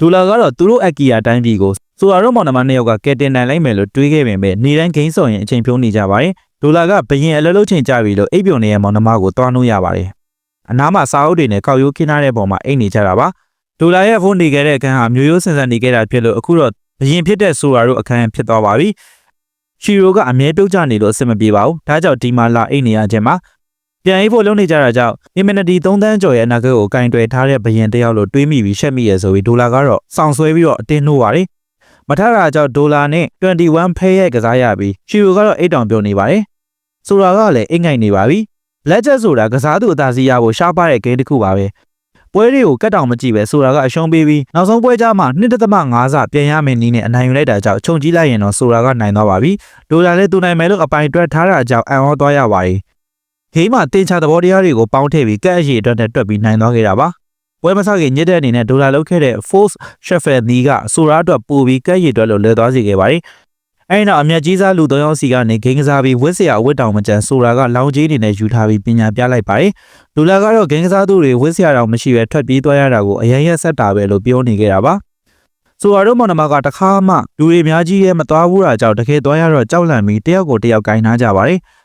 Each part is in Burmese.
ဒိုလာကတော့သူတို့အကီယာတိုင်းပြည်ကိုဆိုတော့မောင်နှမနှစ်ယောက်ကကယ်တင်နိုင်လိုက်မယ်လို့တွေးခဲ့ပေမဲ့နေတိုင်းဂိမ်းဆော်ရင်အချိန်ဖြုံးနေကြပါတယ်ဒိုလာကဘရင်အလုပ်လုပ်ချိန်ကြပြီလို့အိပ်ပျော်နေတဲ့မောင်နှမကိုတွားနှုတ်ရပါတယ်အနားမှာစာအုပ်တွေနဲ့ကောက်ရိုးခင်းထားတဲ့ပုံမှာအိတ်နေကြတာပါဒိုလာရဲ့ဖုန်းနေခဲ့တဲ့အခန်းဟာမျိုးရိုးစင်စင်နေခဲ့တာဖြစ်လို့အခုတော့ဘရင်ဖြစ်တဲ့ဆိုရာတို့အခန်းဖြစ်သွားပါပြီရှီရိုကအမြဲပြုတ်ကျနေလို့အဆင်မပြေပါဘူးဒါကြောင့်ဒီမှာလာအိတ်နေရခြင်းမှာ ပြန်ရေးဖို့လုပ်နေကြတာကြောင့် immunity 3တန်းကျော်ရဲ့အနာဂတ်ကိုကင်တွယ်ထားတဲ့ဘရင်တယောက်လိုတွေးမိပြီးရှက်မိရဆိုပြီးဒိုလာကတော့စောင့်ဆွဲပြီးတော့အတင်းနှိုးပါတယ်မထတာကြောင့်ဒေါ်လာနဲ့21ဖဲရဲ့ကစားရပြီးရှီရိုကတော့အိတ်တောင်ပြောနေပါတယ်ဆိုတာကလည်းအိတ်ငိုက်နေပါပြီလက်ချက်ဆိုတာကစားသူအသာစီးရဖို့ရှားပါတဲ့ဂိမ်းတစ်ခုပါပဲပွဲတွေကိုကတ်တောင်မကြည့်ပဲဆိုတာကအရှုံးပေးပြီးနောက်ဆုံးပွဲကြမှာ1.5ဆပြန်ရမယ်နီးနဲ့အနိုင်ယူလိုက်တာကြောင့်ခြုံကြည့်လိုက်ရင်တော့ဆိုတာကနိုင်သွားပါပြီဒေါ်လာလည်းသူနိုင်မယ်လို့အပိုင်တွက်ထားတာကြောင့်အံ့ဩသွားရပါတယ် ဂိမ်းမှာတင်ချသဘောတရားတွေကိုပေါင်းထည့်ပြီးကက်အရှိအတွက်နဲ့တွက်ပြီးနိုင်သွားခဲ့တာပါပွဲမဆောက်ခင်ညစ်တဲ့အနေနဲ့ဒေါ်လာလောက်ခဲ့တဲ့ Force Sheffield နီးကဆိုတာအတွက်ပို့ပြီးကက်ရည်အတွက်လို့လဲသွားစေခဲ့ပါတယ်။အဲဒီနောက်အမျက်ကြီးစားလူသုံးယောက်စီကနေဂိမ်းကစားပြီးဝစ်စရာအဝတ်တောင်မကျန်ဆိုတာကလောင်ကြီးအနေနဲ့ယူထားပြီးပညာပြလိုက်ပါတယ်။ဒေါ်လာကတော့ဂိမ်းကစားသူတွေဝစ်စရာတောင်မရှိပဲထွက်ပြေးသွားရတာကိုအရင်ရက်ဆက်တာပဲလို့ပြောနေခဲ့တာပါ။ဆိုတော့မော်နမကတခါမှလူတွေအများကြီးရဲ့မသွားဘူးတာကြောင့်တကယ်သွားရတော့ကြောက်လန့်ပြီးတယောက်ကိုတယောက်ဂိုင်းထားကြပါတယ်။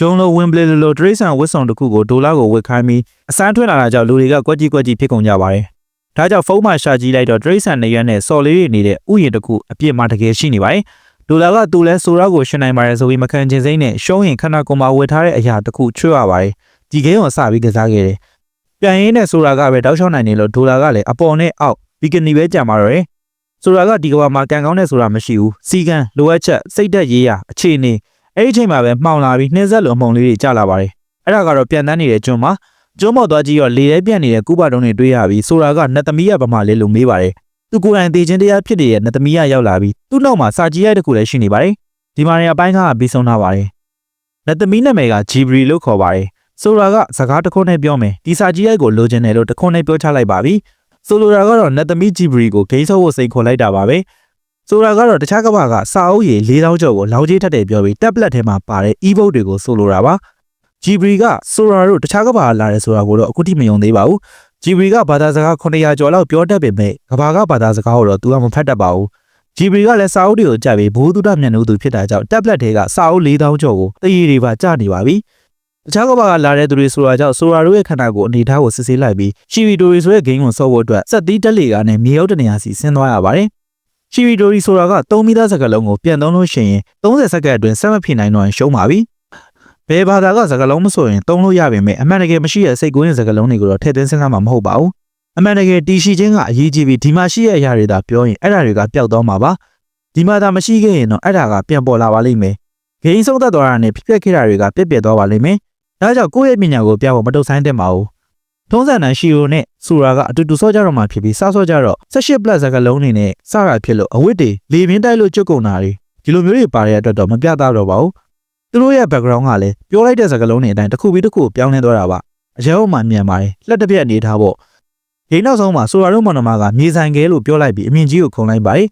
ယုံလိုဝင်ပလေလိုဒရိဆန်ဝစ်ဆောင်တစ်ခုကိုဒေါ်လာကိုဝစ်ခိုင်းပြီးအစမ်းထွက်လာတာကြောင့်လူတွေကကွက်ကြီးကွက်ကြီးဖြစ်ကုန်ကြပါတယ်။ဒါကြောင့်ဖုန်းမှာရှာကြည့်လိုက်တော့ဒရိဆန်နေရက်နဲ့စော်လေးတွေနေတဲ့ဥယျာဉ်တစ်ခုအပြစ်မှတကယ်ရှိနေပါတယ်။ဒေါ်လာကသူလဲဆိုရာကိုရှင်နိုင်ပါတယ်ဆိုပြီးမခံချင်စိမ့်နဲ့ရှုံးရင်ခဏကွန်မာဝယ်ထားတဲ့အရာတစ်ခုချွတ်ရပါတယ်။ဒီဂိမ်းကိုစပြီးကစားခဲ့တယ်။ပြန်ရင်းနဲ့ဆိုတာကပဲတောက်ချောင်းနိုင်နေလို့ဒေါ်လာကလည်းအပေါ်နဲ့အောက်ဘီကနီပဲကြံပါတော့တယ်။ဆိုတာကဒီကဘာမှာကန်ကောင်းတဲ့ဆိုတာမရှိဘူး။စီကန်လိုအပ်ချက်စိတ်သက်ရေးရအခြေအနေ အဲ့ဒီအချိန်မှာပဲမှောင်လာပြီးနှင်းဆက်လိုအမှုံလေးတွေကျလာပါတယ်။အဲ့ဒါကတော့ပြန်တန်းနေတဲ့ကျွန်းမှာကျွန်းမော်သွားကြည့်တော့လေထဲပြန့်နေတဲ့ကုပတုံးတွေတွေးရပြီးဆိုတာကနတ်သမီးရဗမာလေးလို့မေးပါတယ်။သူကိုယ်တိုင်တည်ခြင်းတရားဖြစ်နေတဲ့နတ်သမီးရရောက်လာပြီးသူ့နောက်မှာစာကြီးရိုက်တစ်ခုလည်းရှိနေပါတယ်။ဒီမှာနေအပိုင်းကပြီးဆုံးထားပါတယ်။နတ်သမီးနာမည်ကဂျီဘရီလို့ခေါ်ပါတယ်။ဆိုတာကစကားတစ်ခုနဲ့ပြောမယ်ဒီစာကြီးရိုက်ကိုလိုချင်တယ်လို့တစ်ခုနဲ့ပြောချလိုက်ပါပြီ။ဆိုလိုတာကတော့နတ်သမီးဂျီဘရီကိုဂိမ်းဆော့ဖို့စိတ်ခေါ်လိုက်တာပါပဲ။ ဆိုတာကတော့တခြားကမ္ဘာကစာအုပ်ရည်၄000ကျော်ကိုလောင်ကြီးထက်တယ်ပြောပြီး tablet ထဲမှာပါတဲ့ e-book တွေကိုဆိုလိုတာပါ။ Jibri ကဆိုတာတို့တခြားကမ္ဘာလာတယ်ဆိုတာကိုတော့အခုထိမယုံသေးပါဘူး။ Jibri ကဘာသာစကား900ကျော်လောက်ပြောတတ်ပေမဲ့ကမ္ဘာကဘာသာစကားကိုတော့သူကမဖတ်တတ်ပါဘူး။ Jibri ကလည်းစာအုပ်တွေကိုကြပ်ပြီးဘိုးတုဒမျက်နှာသူဖြစ်တာကြောင့် tablet ထဲကစာအုပ်၄000ကျော်ကိုတရေတွေပါကြားနေပါပြီ။တခြားကမ္ဘာကလာတဲ့သူတွေဆိုတာကြောင့်ဆိုတာတို့ရဲ့ခန္ဓာကိုယ်အနေထားကိုစစ်ဆေးလိုက်ပြီး Shiri Dori ဆိုတဲ့ game ကိုဆော့ဖို့အတွက်စက်သီးတက်လေကနေမြေရောက်တနေရာစီဆင်းသွားရပါတယ်။ ရှီရီဒိုရီဆိုတာကသုံးမိသားစကားလုံးကိုပြန်သုံးလို့ရှိရင်30စက္ကန့်အတွင်းဆက်မဖြစ်နိုင်တော့ရင်ရှုံးပါပြီ။ဘယ်ဘာသာကစကားလုံးမဆိုရင်သုံးလို့ရပေမဲ့အမှန်တကယ်မရှိတဲ့စိတ်ကူးရင်စကားလုံးတွေကိုတော့ထည့်သွင်းစဉ်းစားမှာမဟုတ်ပါဘူး။အမှန်တကယ်တီရှိခြင်းကအရေးကြီးပြီးဒီမှာရှိတဲ့အရာတွေသာပြောရင်အဲ့ဒါတွေကပျောက်သွားမှာပါ။ဒီမှာသာမရှိခဲ့ရင်တော့အဲ့ဒါကပြန်ပေါ်လာပါလိမ့်မယ်။ဂိမ်းဆုံးသက်သွားတာနဲ့ဖြစ်ပျက်ခဲ့တာတွေကပြက်ပြက်သွားပါလိမ့်မယ်။ဒါကြောင့်ကိုယ့်ရဲ့ပညာကိုပြဖို့မတုတ်ဆိုင်တဲ့ပါဘူး။ ထုံးစံတန်ရှီရိုနဲ့ဆူရာကအတူတူဆော့ကြတော့မှဖြစ်ပြီးစဆော့ကြတော့18 plus စကားလုံးတွေနဲ့စတာဖြစ်လို့အဝတ်တွေလေပြင်းတိုက်လို့ကျွတ်ကုန်တာတွေဒီလိုမျိုးတွေပါတဲ့အတွက်တော့မပြသတော့ပါဘူးသူတို့ရဲ့ background ကလည်းပြောလိုက်တဲ့စကားလုံးတွေအတိုင်းတစ်ခုပြီးတစ်ခုပြောင်းလဲသွားတာပါအရင်ကမှမြန်ပါတယ်လက်တစ်ပြက်အနေထားပေါ့ဒီနောက်ဆုံးမှာဆိုရာတို့မောင်နှမကမြေဆိုင်ကဲလို့ပြောလိုက်ပြီးအမြင့်ကြီးကိုခုံလိုက်ပါတယ်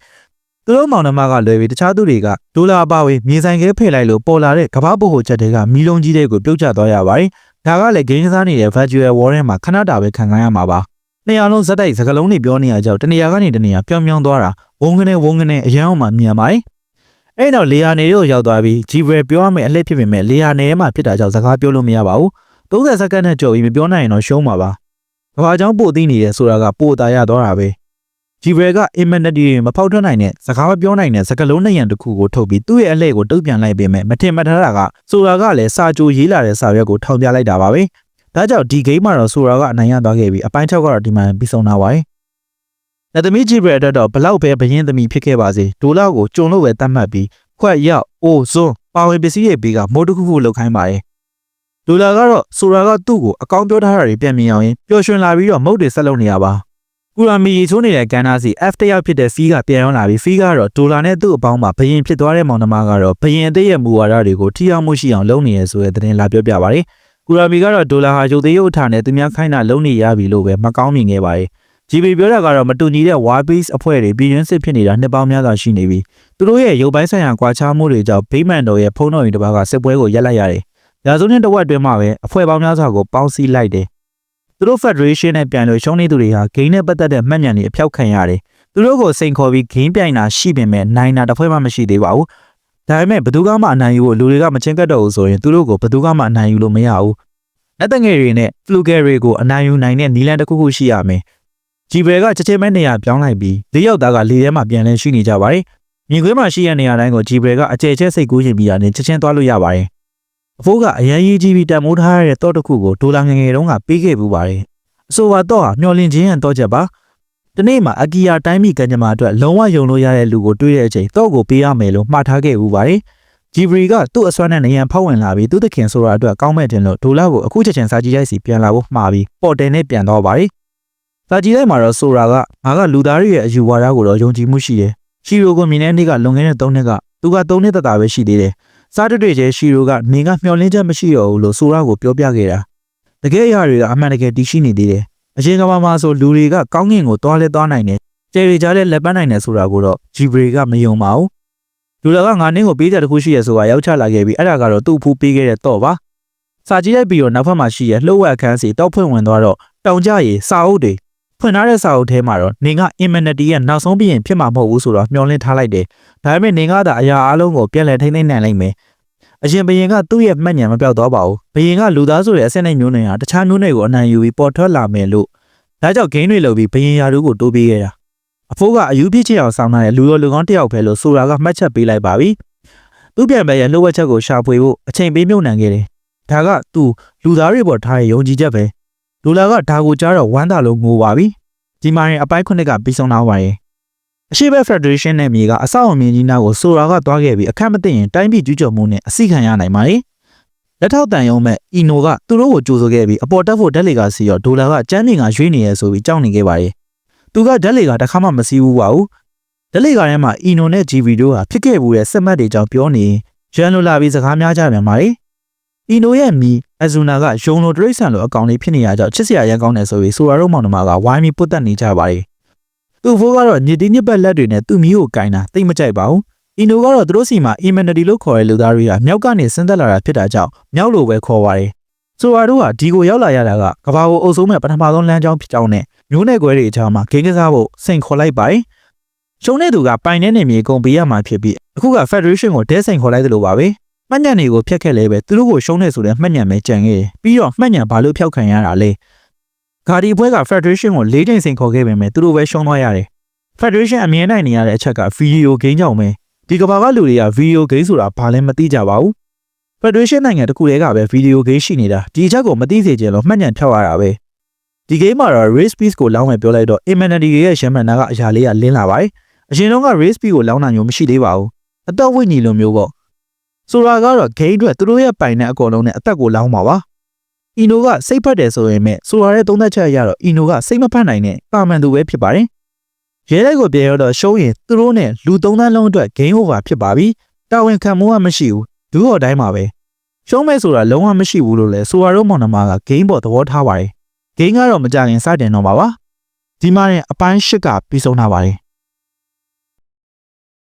သူတို့မောင်နှမကလွယ်ပြီးတခြားသူတွေကဒေါ်လာပါဝေးမြေဆိုင်ကဲဖယ်လိုက်လို့ပေါ်လာတဲ့ကဘာပို့ဟိုချက်တွေကမီလုံးကြီးတွေကိုပြုတ်ကျသွားရပါတယ် ဒါကလည်းဂိမ်းကစားနေတဲ့ virtual world ထဲမှာခဏတာပဲခံခိုင်းရမှာပါနှစ်ယောက်လုံးဇက်တိုက်စကလုံးတွေပြောနေရကြောက်တနေရာကနေတနေရာပြောင်းပြောင်းသွားတာဝုန်းကနေဝုန်းကနေအရန်အောင်မှမြန်ပါတယ်အဲ့တော့လေယာနေတို့ရောက်သွားပြီးဂျီဘယ်ပြောရမယ့်အလှည့်ဖြစ်ပေမဲ့လေယာနေထဲမှာဖြစ်တာကြောင့်စကားပြောလို့မရပါဘူး30စက္ကန့်နဲ့ကြော်ပြီးမပြောနိုင်ရင်တော့ရှုံးမှာပါကဘာကြောင့်ပို့သိနေရဲဆိုတာကပို့တာရသွားတာပဲ ဂျီဘယ်ကအင်မနက်တီမဖောက်ထွက်နိုင်တဲ့စကားမပြောနိုင်တဲ့စကလုံးနှစ်ရံတစ်ခုကိုထုတ်ပြီးသူ့ရဲ့အလှည့်ကိုတုတ်ပြန်လိုက်ပေမဲ့မထင်မှတ်ထားတာကဆိုတာကလည်းစာကြိုရေးလာတဲ့စာရွက်ကိုထောင်ပြလိုက်တာပါပဲဒါကြောင့်ဒီဂိမ်းမှာတော့ဆိုတာကအနိုင်ရသွားခဲ့ပြီးအပိုင်း၆ကတော့ဒီမှာပြီးဆုံးတာပါပဲ။လက်သမီးဂျီဘရအတွက်တော့ဘလောက်ပဲဘရင်သမီးဖြစ်ခဲ့ပါစေဒိုလာကိုကြုံလို့ပဲတတ်မှတ်ပြီးခွက်ရောက်အိုးစွန်းပါဝင်ပစ္စည်းရဲ့ဘေးကမိုးတစ်ခုခုလောက်ခိုင်းပါတယ်။ဒိုလာကတော့ဆိုတာကသူ့ကိုအကောင်းပြောထားတာတွေပြန်မြင်အောင်ရင်ပျော်ရွှင်လာပြီးတော့မုတ်တွေဆက်လုပ်နေရပါ။ ကူရာမီရီချိုးနေတဲ့ကန်နာစီ F တယောက်ဖြစ်တဲ့ဖီးကပြန်ရောက်လာပြီးဖီးကတော့ဒိုလာနဲ့သူ့အပေါင်းမှာဘရင်ဖြစ်သွားတဲ့မောင်နှမကတော့ဘရင်အသေးရဲ့မူဝါဒတွေကိုထိရောက်မှုရှိအောင်လုပ်နေရဆိုတဲ့သတင်းလာပြောပြပါတယ်။ကူရာမီကတော့ဒေါ်လာဟာရုပ်သေးရုပ်ထားနဲ့သူများခိုင်းတာလုံးနေရပြီလို့ပဲမကောင်းမြင်ခဲ့ပါတယ်။ GB ပြောတာကတော့မတူညီတဲ့ War Beast အဖွဲ့တွေပြည်ရင်းစစ်ဖြစ်နေတာနှစ်ပေါင်းများစွာရှိနေပြီ။သူတို့ရဲ့ရုပ်ပိုင်းဆိုင်ရာကွာခြားမှုတွေကြောင့်ဗိမန်တော်ရဲ့ဖုံးတော်ရင်တစ်ပါးကစစ်ပွဲကိုရပ်လိုက်ရတယ်။ရာစုနှစ်တစ်ဝက်အတွင်းမှာပဲအဖွဲ့ပေါင်းများစွာကိုပေါင်းစည်းလိုက်တယ်။ သူတို့ Federation နဲ့ပြန်လို့ရှုံးနေသူတွေဟာဂိမ်းနဲ့ပတ်သက်တဲ့မှတ်ဉာဏ်တွေအဖြောက်ခံရတယ်သူတို့ကိုစိန်ခေါ်ပြီးဂိမ်းပြိုင်တာရှိပေမဲ့နိုင်တာတစ်ဖွဲ့မှမရှိသေးပါဘူးဒါပေမဲ့ဘယ်သူကမှအနိုင်ယူဖို့လူတွေကမချင်းကပ်တော့ဘူးဆိုရင်သူတို့ကိုဘယ်သူကမှအနိုင်ယူလို့မရဘူးလက်တငယ်တွေနဲ့ဖလူကယ်တွေကိုအနိုင်ယူနိုင်တဲ့နီလန်တစ်ခုခုရှိရမယ်ဂျီဘယ်ကချက်ချင်းမဲ့နေရာပြောင်းလိုက်ပြီးလေးယောက်သားကလေထဲမှာပြန်လဲရှိနေကြပါတယ်မြင်ကွင်းမှာရှိရနေရာတိုင်းကိုဂျီဘယ်ကအကျဲကျဲစိတ်ကူးရင်ပြီးတာနဲ့ချက်ချင်းသွားလို့ရပါတယ် အဖိုးကအရန်ရေးကြီးပြီးတန်မိုးထားရတဲ့တော့တစ်ခုကိုဒေါ်လာငယ်ငယ်တုန်းကပေးခဲ့ပူပါတယ်အဆိုပါတော့ဟာမျောလင့်ခြင်းရန်တော့ချက်ပါဒီနေ့မှာအကီယာတိုင်းမီကန်ဂျမာအတွက်လုံးဝယုံလို့ရတဲ့လူကိုတွေ့တဲ့အချိန်တော့ကိုပေးရမယ်လို့မှားထားခဲ့ဦးပါတယ်။ဂျီဘရီကသူ့အစွမ်းနဲ့နေရန်ဖောက်ဝင်လာပြီးသူ့သခင်ဆိုတာအတွက်ကောင်းမဲ့တင်လို့ဒိုလာကိုအခုချက်ချင်းစာကြည့်ရိုက်စီပြန်လာဖို့မှားပြီးပေါ်တယ်နဲ့ပြန်တော့ပါတယ်။စာကြည့်ရိုက်မှာတော့ဆိုတာကငါကလူသားတွေရဲ့အယူဝါဒကိုတော့ယုံကြည်မှုရှိတယ်။ရှီရိုကိုမြင်တဲ့နေ့ကလွန်ခဲ့တဲ့၃နှစ်ကသူက၃နှစ်သက်သာပဲရှိသေးတယ်။ စားတွေ့ကျဲရှီရိုကနေကမျောလင်းချက်မရှိတော့ဘူးလို့ဆိုတာကိုပြောပြခဲ့တာ။တကယ်အရာတွေကအမှန်တကယ်တည်ရှိနေသေးတယ်။အရင်ကမှမှာဆိုလူတွေကကောင်းကင်ကိုသွားလဲသွားနိုင်တယ်ကျယ်ရီကြားလဲလက်ပန်းနိုင်တယ်ဆိုတာကိုတော့ဂျီဘရီကမယုံပါဘူးလူတော်ကငါနင်းကိုပေးတဲ့တစ်ခုရှိရဆိုတာရောက်ချလာခဲ့ပြီးအဲ့ဒါကတော့သူ့ဖူးပေးခဲ့တဲ့တော့ပါစာကြည့်လိုက်ပြီးတော့နောက်ဖက်မှာရှိရလှုပ်ဝက်အခန်းစီတောက်ဖွင့်ဝင်သွားတော့တောင်ကြရီစာအုပ်တွေ ဖွင့်ထားတဲ့စာအုပ်ထဲမှာတော့နေက immunity ရဲ့နောက်ဆုံးပြီးရင်ဖြစ်မှာမဟုတ်ဘူးဆိုတော့မျှော်လင့်ထားလိုက်တယ်ဒါပေမဲ့နေကသာအရာအလုံးကိုပြန်လည်ထိမ့်သိမ့်နိုင်လိမ့်မယ်အရင်ဘယင်ကသူ့ရဲ့မှတ်ဉာဏ်မပြောက်တော့ပါဘူးဘယင်ကလူသားဆိုတဲ့အဆင့်နဲ့မျိုးနွယ်ဟာတခြားမျိုးနွယ်ကိုအနိုင်ယူပြီးပေါ်ထွက်လာမယ်လို့ဒါကြောင့်ဂိမ်းတွေလုပ်ပြီးဘယင်ရာတို့ကိုတိုးပေးခဲ့တာအဖိုးကအယူပြစ်ချင်အောင်စောင်းထားတဲ့လူတော်လူကောင်းတစ်ယောက်ပဲလို့ဆိုတာကမှတ်ချက်ပေးလိုက်ပါပြီ။သူ့ပြန်ပဲရဲ့လှုပ်ဝက်ချက်ကိုရှာဖွေဖို့အချိန်ပေးမြုပ်နှံခဲ့တယ်။ဒါကသူလူသားတွေပေါ်ထားတဲ့ယုံကြည်ချက်ပဲ။ လူလာကဒါကိုကြားတော့ဝမ်းသာလို့ငိုပါပြီ။ဒီမှာရင်အပိုင်းခုနှစ်ကပြီးဆုံးသွားပါရဲ့။အရှိဘက်ဖက်ဒရေးရှင်းနဲ့မြေကအဆောက်အုံမြင်းကြီးနားကိုဆိုတာကသွားခဲ့ပြီးအခက်မသိရင်တိုင်းပြည်ကျူးကျော်မှုနဲ့အစီခံရနိုင်ပါလေ။လက်ထောက်တန်ယုံမဲ့အီနိုကသူတို့ကိုကြိုးဆိုခဲ့ပြီးအပေါ်တက်ဖို့ဓာတ်လေကစီရောဒေါ်လာကကျန်းမြင်ကရွေးနေရဲဆိုပြီးကြောက်နေခဲ့ပါရဲ့။သူကဓာတ်လေကတစ်ခါမှမစည်းဘူးပါဘူးဓာတ်လေကထဲမှာအီနိုနဲ့ဂျီဗီတို့ဟာဖြစ်ခဲ့ဘူးတဲ့စက်မှတ်တွေကြောင့်ပြောနေရန်လိုလာပြီးစကားများကြပြန်ပါလေ အီနိုရဲ့မီအဇူနာကယုံလိုတရိတ်ဆန်လိုအကောင်လေးဖြစ်နေရကြောင့်ချစ်စရာရန်ကောင်းတယ်ဆိုပြီးဆိုရာတို့မောင်နှမကဝိုင်းပြီးပုတ်တက်နေကြပါလေသူ့ဖိုးကတော့ညစ်တီးညစ်ပတ်လက်တွေနဲ့သူ့မီးကိုကင်တာတိတ်မကြိုက်ပါဘူးအီနိုကတော့သူတို့စီမှာ immunity လို့ခေါ်တဲ့လူသားတွေကမြောက်ကနေဆင်းသက်လာတာဖြစ်တာကြောင့်မြောက်လိုပဲခေါ်ပါတယ်ဆိုရာတို့ကဒီကိုရောက်လာရတာကကဘာကိုအုပ်ဆုံးမဲ့ပထမဆုံးလမ်းကြောင်းဖြစ်ကြောင်းနဲ့မျိုးနယ်ခွဲတွေအကြောင်းမှာဂိမ်းကစားဖို့စိန်ခေါ်လိုက်ပါတယ်။ရှုံးတဲ့သူကပိုင်တဲ့နေမြေကုန်ပေးရမှာဖြစ်ပြီးအခုက Federation ကိုဒဲစိန်ခေါ်လိုက်သလိုပါပဲ။ မှတ်ညံတွေကိုဖျက်ခဲ့လဲပဲသူတို့ကိုရှုံးနေဆိုတဲ့မှတ်ညံပဲကြံခဲ့တယ်။ပြီးတော့မှတ်ညံဘာလို့ဖျောက်ခံရတာလဲ။ဂါဒီဘွဲက Federation ကို၄ချိန်စိန်ခေါ်ခဲ့ပေမဲ့သူတို့ပဲရှုံးသွားရတယ်။ Federation အမြင်နိုင်နေရတဲ့အချက်ကဗီဒီယိုဂိမ်းကြောင့်ပဲဒီကဘာကလူတွေကဗီဒီယိုဂိမ်းဆိုတာဘာလဲမသိကြပါဘူး။ Federation နိုင်ငံတစ်ခုတည်းကပဲဗီဒီယိုဂိမ်းရှိနေတာဒီအချက်ကိုမသိစေချင်လို့မှတ်ညံဖျောက်ရတာပဲ။ဒီ game မှာတော့ race piece ကိုလောင်းမယ်ပြောလိုက်တော့ immunity ရဲ့ရှမ်းမန်နာကအရာလေးကလင်းလာပါတယ်။အရင်တော့က race piece ကိုလောင်းတာမျိုးမရှိသေးပါဘူး။အသက်ဝိညာဉ်လိုမျိုးပေါ့။ ဆိုတာကတော့ game အတွက်သူတို့ရဲ့ပိုင်တဲ့အကုန်လုံးနဲ့အသက်ကိုလောင်းပါပါ။ Ino ကစိတ်ဖက်တယ်ဆိုရင်မဲ့ဆိုတာရဲ့သုံးသက်ချက်အရတော့ Ino ကစိတ်မဖက်နိုင်တဲ့ပါမန်သူပဲဖြစ်ပါတယ်။ရဲလိုက်ကိုပြေရတော့ရှုံးရင်သူတို့နဲ့လူသုံးသန်းလုံးအတွက် game over ဖြစ်ပါပြီ။တာဝန်ခံမှုကမရှိဘူး။ဒူးဟော်တိုင်းမှာပဲ။ရှုံးမဲ့ဆိုတာလုံးဝမရှိဘူးလို့လဲဆိုတာတော့မောင်နှမက game ပေါ်သဘောထားပါတယ်။ဂိမ်းကတော့မကြခင်စတင်တော့ပါပါဒီမှာရင်အပိုင်း၈ကပြီးဆုံးထားပါတယ်